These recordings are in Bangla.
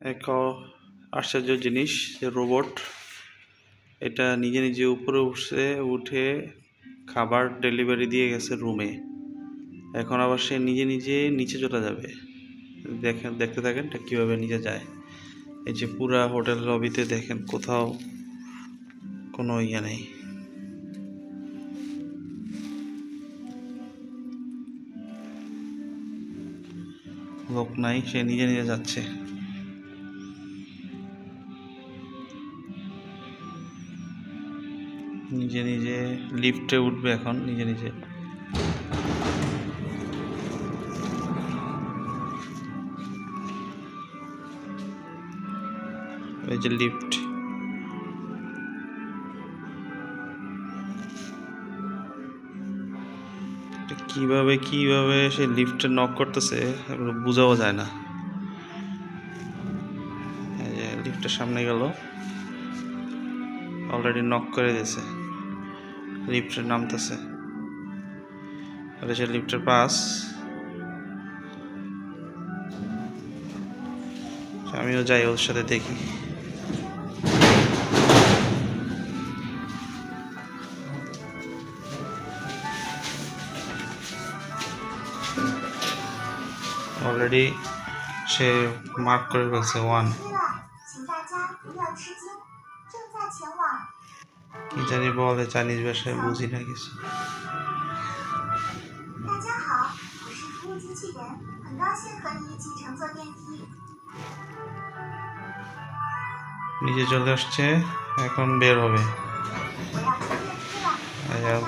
এক আশ্চর্য জিনিস যে রোবট এটা নিজে নিজে উপরে উঠছে, উঠে খাবার ডেলিভারি দিয়ে গেছে রুমে এখন আবার সে নিজে নিজে নিচে চলে যাবে। দেখেন, দেখতে থাকেন এটা কীভাবে নিচে যায়। এই যে পুরা হোটেল লবিতে দেখেন কোথাও কোনো ইয়ে নেই। লোক নাই, সে নিজে নিজে যাচ্ছে। নিজে নিজে লিফটে উঠবে এখন, নিজে নিজে। এই যে লিফট। কীভাবে কীভাবে সে লিফটে নক করতেছে বোঝাও যায় না। লিফটের সামনে গেল। অলরেডি নক করে দিয়েছে। লিফটে নামতেছে। আর যে লিফটের পাস আমিও যাই ওর সাথে দেখি। অলরেডি সে মার্ক করে ফেলছে ওয়ান কি জানি বলে চাইনিজ ভাষায় বুঝি না কিছু। নিজে চলে আসছে, এখন বের হবে।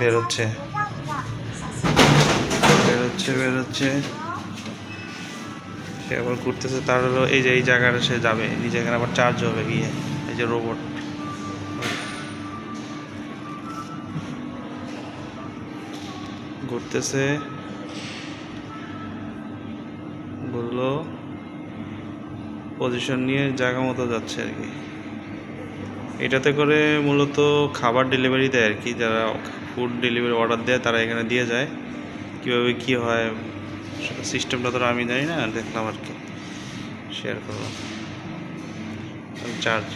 বেরোচ্ছে। বেরোচ্ছে বেরোচ্ছে। সে আবার ঘুরতেছে, তার হলো এই যে এই জায়গাটা সে যাবে, এই জায়গায় আবার চার্জ হবে গিয়ে, এই যে রোবট ঘুরতেছে। বলল পজিশন নিয়ে জায়গা মতো যাচ্ছে আর কি। এটাতে করে মূলত খাবার ডেলিভারি দেয় আর কি। যারা ফুড ডেলিভারি অর্ডার দেয়, তারা এখানে দিয়ে যায়। কীভাবে কী হয় সিস্টেমটা তো আমি জানি না দেখলাম আর কি। শেয়ার করলাম চার্জ